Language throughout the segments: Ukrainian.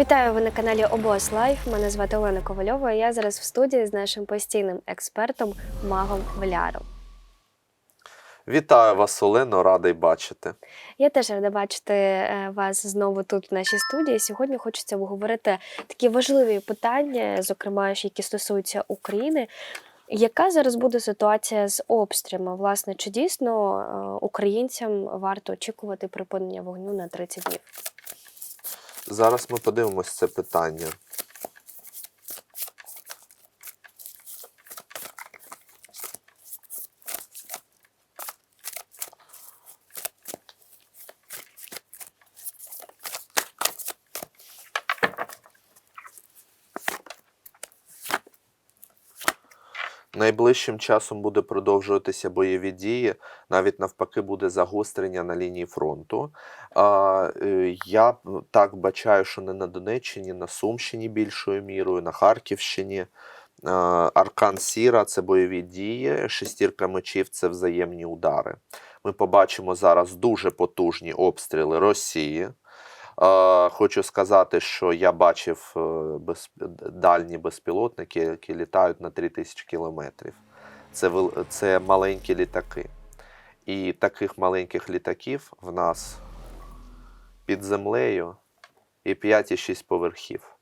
Вітаю ви на каналі Обос Лайф. Мене звати Олена Ковальова. і Я зараз в студії з нашим постійним експертом Магом Валяром. Вітаю вас, Олено, радий бачити. Я теж рада бачити е, вас знову тут в нашій студії. Сьогодні хочеться обговорити такі важливі питання, зокрема, які стосуються України. Яка зараз буде ситуація з обстрілами? Власне, чи дійсно е, українцям варто очікувати припинення вогню на 30 днів? Зараз ми подивимось це питання. Найближчим часом буде продовжуватися бойові дії, навіть навпаки, буде загострення на лінії фронту. Е, Я так бачаю, що не на Донеччині, на Сумщині більшою мірою, на Харківщині. Аркан Сіра це бойові дії, шестірка мечів це взаємні удари. Ми побачимо зараз дуже потужні обстріли Росії. Хочу сказати, що я бачив е, без, дальні безпілотники, які літають на 3000 кілометрів. Це, це маленькі літаки. І таких маленьких літаків в нас під землею і 5 і 6 поверхів.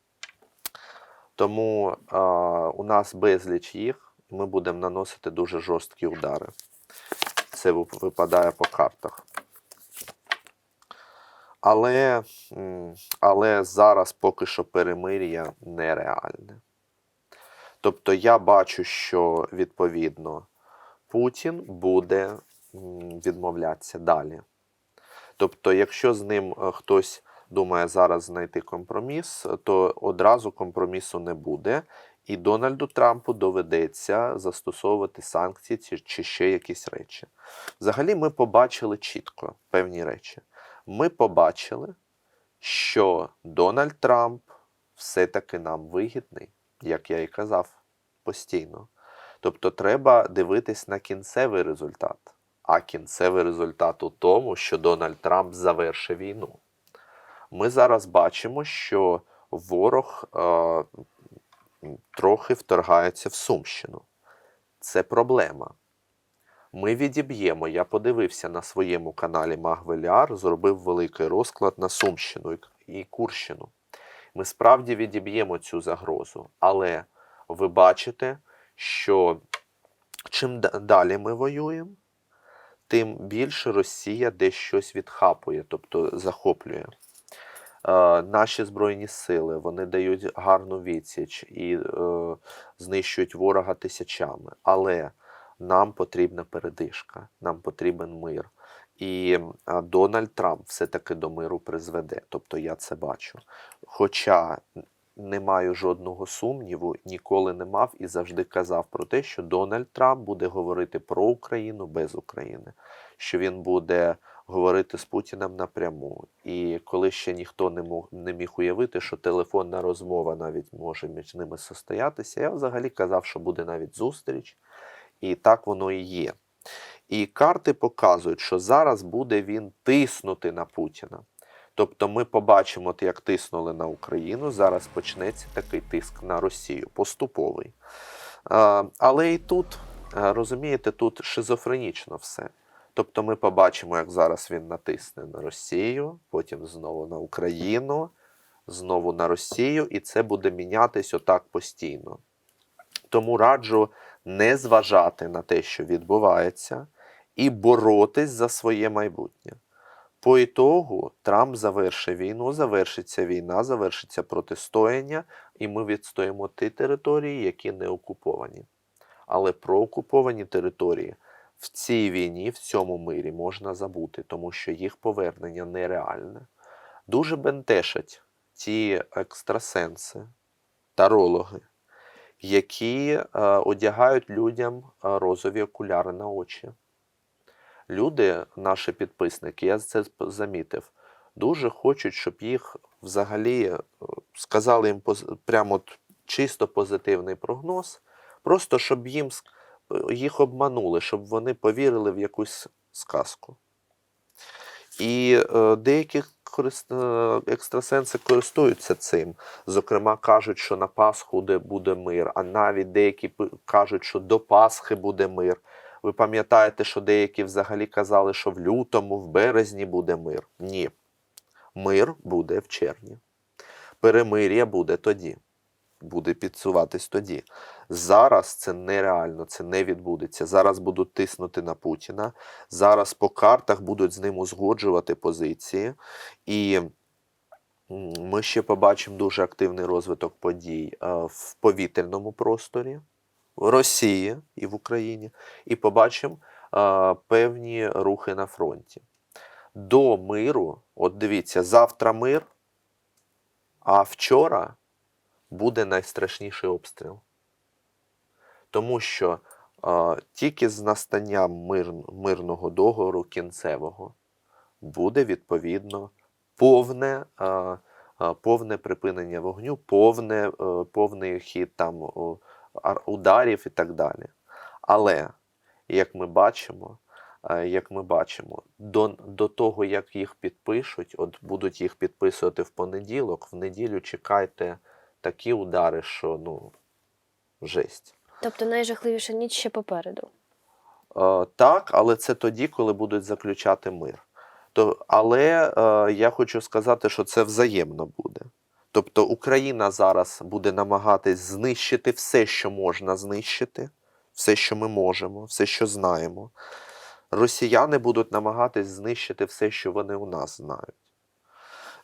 Тому е, у нас безліч їх, ми будемо наносити дуже жорсткі удари. Це випадає по картах. Але, але зараз поки що перемир'я нереальне. Тобто я бачу, що відповідно Путін буде відмовлятися далі. Тобто, якщо з ним е, хтось думає зараз знайти компроміс, то одразу компромісу не буде, і Дональду Трампу доведеться застосовувати санкції чи, чи ще якісь речі. Взагалі, ми побачили чітко певні речі. Ми побачили, що Дональд Трамп все-таки нам вигідний, як я і казав постійно. Тобто треба дивитись на кінцевий результат. А кінцевий результат у тому, що Дональд Трамп завершив війну. Ми зараз бачимо, що ворог е, трохи вторгається в Сумщину. Це проблема. Ми відіб'ємо. Я подивився на своєму каналі Магвеляр, зробив великий розклад на Сумщину і Курщину. Ми справді відіб'ємо цю загрозу. Але ви бачите, що чим далі ми воюємо, тим більше Росія десь щось відхапує, тобто захоплює. Е, наші збройні сили вони дають гарну відсіч і е, знищують ворога тисячами. Але нам потрібна передишка, нам потрібен мир. І Дональд Трамп все-таки до миру призведе. Тобто я це бачу. Хоча не маю жодного сумніву, ніколи не мав і завжди казав про те, що Дональд Трамп буде говорити про Україну без України, що він буде говорити з Путіним напряму. І коли ще ніхто не мог не міг уявити, що телефонна розмова навіть може між ними состоятися, я взагалі казав, що буде навіть зустріч. І так воно і є. І карти показують, що зараз буде він тиснути на Путіна. Тобто ми побачимо, як тиснули на Україну, зараз почнеться такий тиск на Росію, поступовий. Але і тут, розумієте, тут шизофренічно все. Тобто ми побачимо, як зараз він натисне на Росію, потім знову на Україну, знову на Росію, і це буде мінятись отак постійно. Тому раджу не зважати на те, що відбувається, і боротись за своє майбутнє. По ітогу Трамп завершить війну, завершиться війна, завершиться протистояння, і ми відстоїмо ті території, які не окуповані. Але про окуповані території в цій війні, в цьому мирі можна забути, тому що їх повернення нереальне. Дуже бентешать ті екстрасенси, тарологи, які е, одягають людям е, розові окуляри на очі. Люди, наші підписники, я це замітив, дуже хочуть, щоб їх взагалі е, сказали їм прямо чисто позитивний прогноз, просто щоб їм їх обманули, щоб вони повірили в якусь сказку. І деякі корист... е, екстрасенси користуються цим. Зокрема, кажуть, що на Пасху де буде мир, а навіть деякі кажуть, що до Пасхи буде мир. Ви пам'ятаєте, що деякі взагалі казали, що в лютому, в березні буде мир. Ні. Мир буде в червні. Перемир'я буде тоді. Буде підсуватись тоді. Зараз це нереально, це не відбудеться. Зараз будуть тиснути на Путіна. Зараз по картах будуть з ним узгоджувати позиції. І ми ще побачимо дуже активний розвиток подій е, в повітряному просторі в Росії і в Україні, і побачимо е, певні рухи на фронті. До миру, от дивіться, завтра мир, а вчора буде найстрашніший обстріл. Тому що е, тільки з настанням мир, мирного договору кінцевого буде відповідно повне, е, повне припинення вогню, повне, е, повний хід там ударів і так далі. Але, як ми бачимо, е, як ми бачимо, до, до того, як їх підпишуть, от будуть їх підписувати в понеділок, в неділю чекайте такі удари, що ну, жесть. Тобто найжахливіша ніч ще попереду. Е, так, але це тоді, коли будуть заключати мир. То, але е, я хочу сказати, що це взаємно буде. Тобто Україна зараз буде намагатись знищити все, що можна знищити, все, що ми можемо, все, що знаємо. Росіяни будуть намагатись знищити все, що вони у нас знають.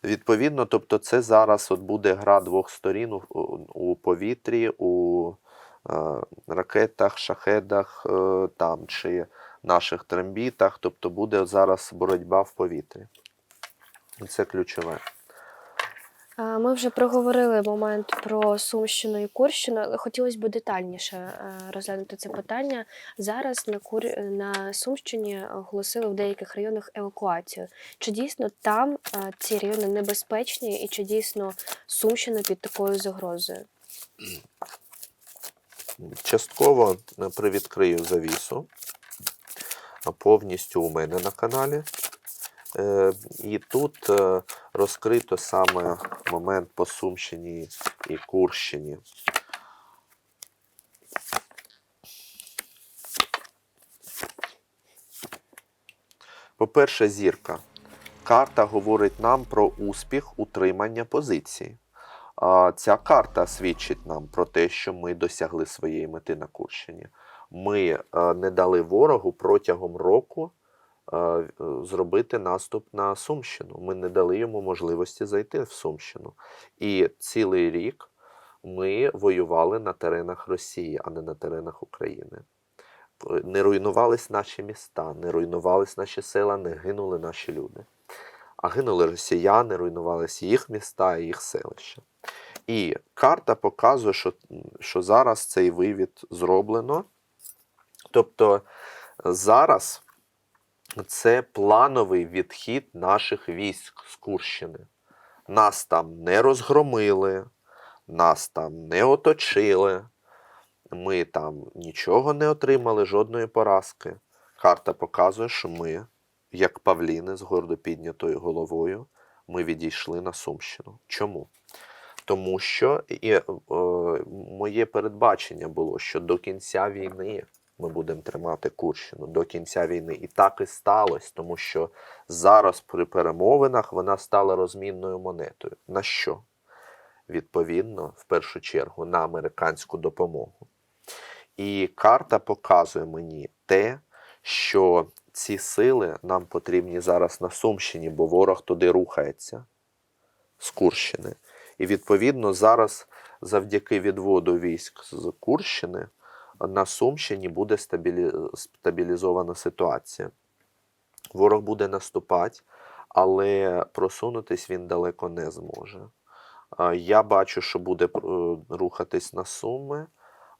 Відповідно, тобто, це зараз от буде гра двох сторін у, у повітрі, у ракетах, шахедах е, там, чи наших трембітах. Тобто буде зараз боротьба в повітрі. І Це ключове. Ми вже проговорили момент про Сумщину і Курщину, але хотілося б детальніше е, розглянути це питання. Зараз на Кур... на Сумщині оголосили в деяких районах евакуацію. Чи дійсно там е, ці райони небезпечні, і чи дійсно Сумщина під такою загрозою? Частково е, привідкрию завісу повністю у мене на каналі. Е, І тут е, розкрито саме момент по Сумщині і Курщині. По-перше, зірка. Карта говорить нам про успіх утримання позиції. Ця карта свідчить нам про те, що ми досягли своєї мети на Курщині. Ми е, не дали ворогу протягом року е, зробити наступ на Сумщину. Ми не дали йому можливості зайти в Сумщину. І цілий рік ми воювали на теренах Росії, а не на теренах України. Не руйнувались наші міста, не руйнувались наші села, не гинули наші люди. А гинули росіяни, руйнувалися їх міста і їх селища. І карта показує, що, що зараз цей вивід зроблено. Тобто зараз це плановий відхід наших військ з Курщини. Нас там не розгромили, нас там не оточили, ми там нічого не отримали, жодної поразки. Карта показує, що ми, як павліни з гордо піднятою головою, ми відійшли на Сумщину. Чому? Тому що і, е, моє передбачення було, що до кінця війни ми будемо тримати Курщину до кінця війни. І так і сталося, тому що зараз при перемовинах вона стала розмінною монетою. На що? Відповідно, в першу чергу, на американську допомогу. І карта показує мені те, що ці сили нам потрібні зараз на Сумщині, бо ворог туди рухається з Курщини. І відповідно зараз, завдяки відводу військ з Курщини, на Сумщині буде стабілізована ситуація. Ворог буде наступати, але просунутись він далеко не зможе. Я бачу, що буде е, рухатись на Суми,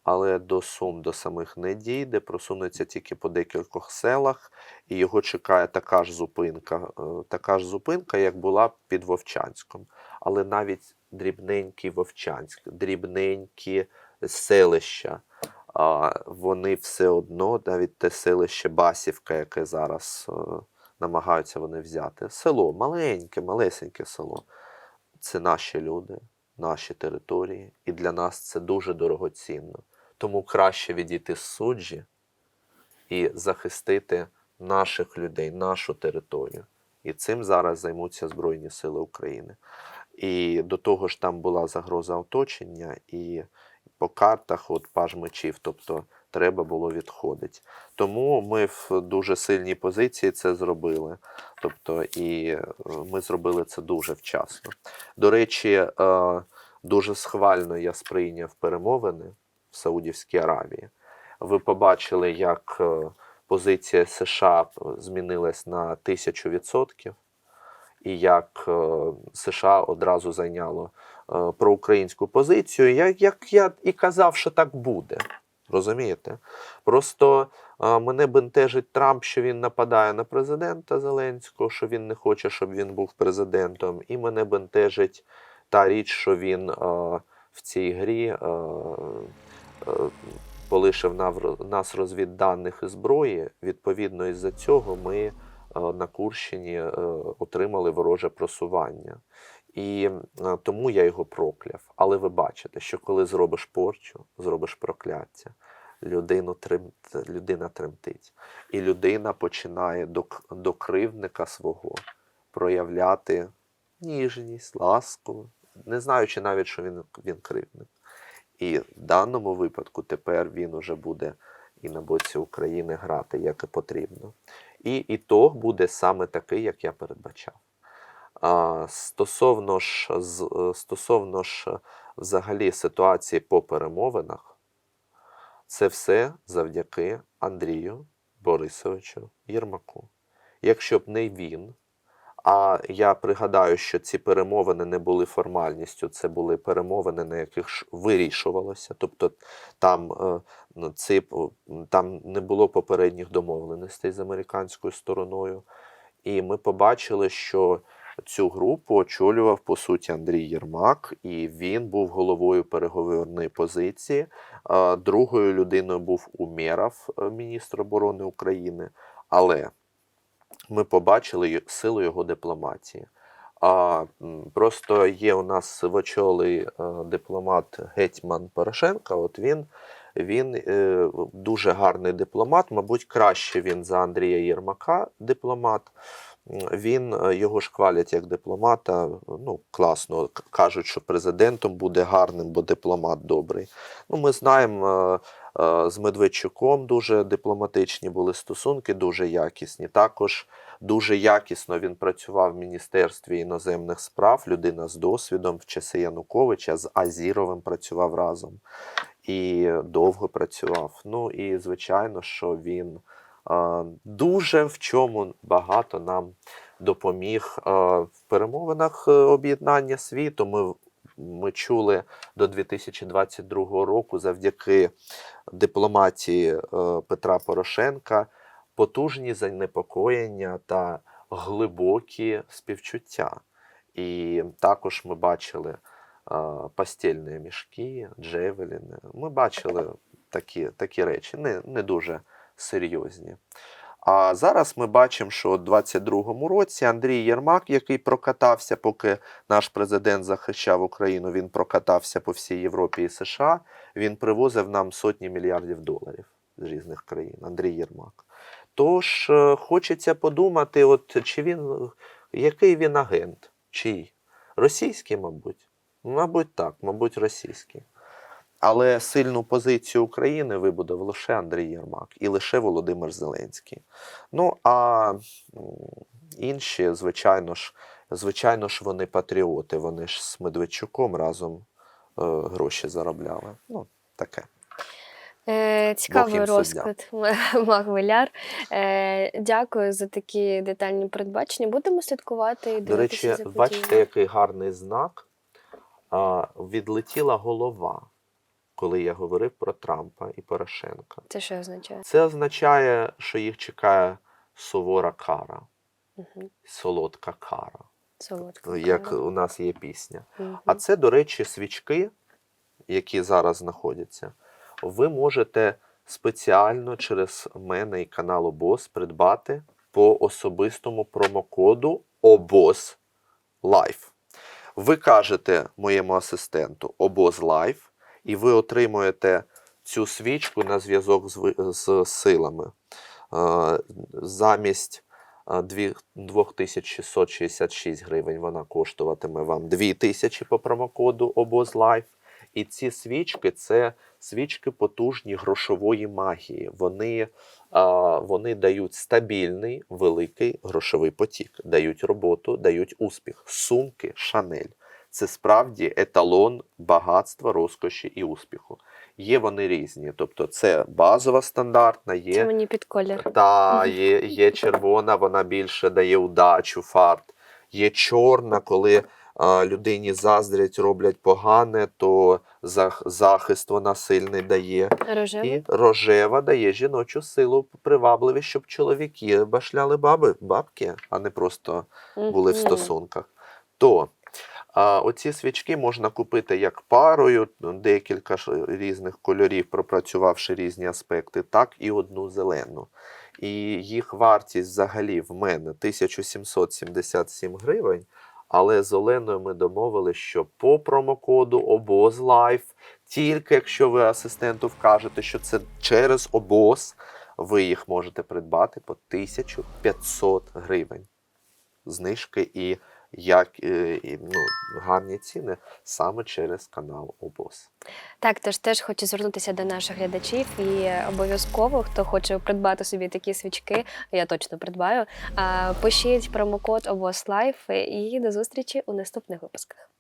але до Сум до самих не дійде, просунеться тільки по декількох селах, і його чекає така ж зупинка, е, така ж зупинка, як була під Вовчанськом. Але навіть дрібненький Вовчанськ, дрібненькі селища, а, вони все одно, навіть те селище Басівка, яке зараз е, намагаються вони взяти. Село, маленьке, малесеньке село. Це наші люди, наші території, і для нас це дуже дорогоцінно. Тому краще відійти з суджі і захистити наших людей, нашу територію. І цим зараз займуться Збройні Сили України. І до того ж там була загроза оточення, і по картах от паж мечів, тобто треба було відходити. Тому ми в дуже сильній позиції це зробили. Тобто, і е, ми зробили це дуже вчасно. До речі, е, дуже схвально я сприйняв перемовини в Саудівській Аравії. Ви побачили, як е, позиція США змінилась на тисячу відсотків, і як е, США одразу зайняло е, проукраїнську позицію, як, як я і казав, що так буде. Розумієте? Просто е, мене бентежить Трамп, що він нападає на президента Зеленського, що він не хоче, щоб він був президентом. І мене бентежить та річ, що він е, в цій грі е, е, полишив нас розвідданих і зброї. Відповідно, із-за цього ми на Курщині е, отримали вороже просування. І е, тому я його прокляв. Але ви бачите, що коли зробиш порчу, зробиш прокляття, людину трим... людина тремтить. І людина починає до, до кривдника свого проявляти ніжність, ласку, не знаючи навіть, що він, він кривдник. І в даному випадку тепер він уже буде і на боці України грати, як і потрібно. І ітог буде саме такий, як я передбачав. А, стосовно ж, е, стосовно ж е, взагалі ситуації по перемовинах, це все завдяки Андрію Борисовичу Єрмаку. Якщо б не він, а я пригадаю, що ці перемовини не були формальністю, це були перемовини, на яких вирішувалося. Тобто там, е, ну, ці, там не було попередніх домовленостей з американською стороною. І ми побачили, що цю групу очолював по суті Андрій Єрмак, і він був головою переговорної позиції. Е, Другою людиною був Умєров, е, міністр оборони України. Але ми побачили силу його дипломатії. А просто є у нас сивочолий е, дипломат Гетьман Порошенка. От він, він е, дуже гарний дипломат, мабуть, краще він за Андрія Єрмака дипломат. Він е, його ж хвалять як дипломата. Ну, класно. Кажуть, що президентом буде гарним, бо дипломат добрий. Ну, ми знаємо, з Медведчуком дуже дипломатичні були стосунки, дуже якісні. Також дуже якісно він працював в Міністерстві іноземних справ, людина з досвідом в часи Януковича, з Азіровим працював разом і довго працював. Ну і звичайно, що він е, дуже в чому багато нам допоміг е, в перемовинах е, об'єднання світу. Ми, ми чули до 2022 року завдяки дипломатії е, Петра Порошенка потужні занепокоєння та глибокі співчуття. І також ми бачили е, постільні мішки, джевеліни. Ми бачили такі, такі речі, не, не дуже серйозні. А зараз ми бачимо, що у 22-му році Андрій Єрмак, який прокатався, поки наш президент захищав Україну, він прокатався по всій Європі і США. Він привозив нам сотні мільярдів доларів з різних країн. Андрій Єрмак. Тож е, хочеться подумати, от чи він який він агент? Чий? Російський, мабуть. Мабуть, так, мабуть, російський. Але сильну позицію України вибудував лише Андрій Єрмак і лише Володимир Зеленський. Ну а інші, звичайно ж, звичайно ж, вони патріоти. Вони ж з Медведчуком разом е, гроші заробляли. Ну, таке. Е, цікавий розклад Магвеляр. Е, дякую за такі детальні передбачення. Будемо слідкувати і До речі, за бачите, який гарний знак. А, відлетіла голова, коли я говорив про Трампа і Порошенка. Це що означає? Це означає, що їх чекає сувора кара, Угу. солодка кара, Солодка. як кава. у нас є пісня. Мгм. А це, до речі, свічки, які зараз знаходяться. Ви можете спеціально через мене і канал ОБОС придбати по особистому промокоду обоз Life. Ви кажете моєму асистенту обоз Life, і ви отримуєте цю свічку на зв'язок з, з силами. Замість е, 2666 гривень вона коштуватиме вам 2000 по промокоду обоз Life. І ці свічки це свічки потужні грошової магії. Вони, вони дають стабільний великий грошовий потік, дають роботу, дають успіх. Сумки Шанель. Це справді еталон багатства, розкоші і успіху. Є вони різні. Тобто, це базова стандартна, є Це мені під колір. та є, є червона, вона більше дає удачу, фарт. Є чорна, коли а, людині заздрять, роблять погане, то зах, захист вона сильний дає. Рожева. І рожева дає жіночу силу, привабливість, щоб чоловіки башляли баби, бабки, а не просто були в Мгм. стосунках. То а, оці свічки можна купити як парою, декілька ж різних кольорів, пропрацювавши різні аспекти, так і одну зелену. І їх вартість взагалі в мене 1777 гривень. Але з Оленою ми домовилися, що по промокоду обоз Life, тільки якщо ви асистенту вкажете, що це через обоз, ви їх можете придбати по 1500 гривень. Знижки і, як, е, ну, гарні ціни саме через канал обоз. Так, тож теж хочу звернутися до наших глядачів і обов'язково, хто хоче придбати собі такі свічки, я точно придбаю. Пишіть промокод обоз Лайф і до зустрічі у наступних випусках.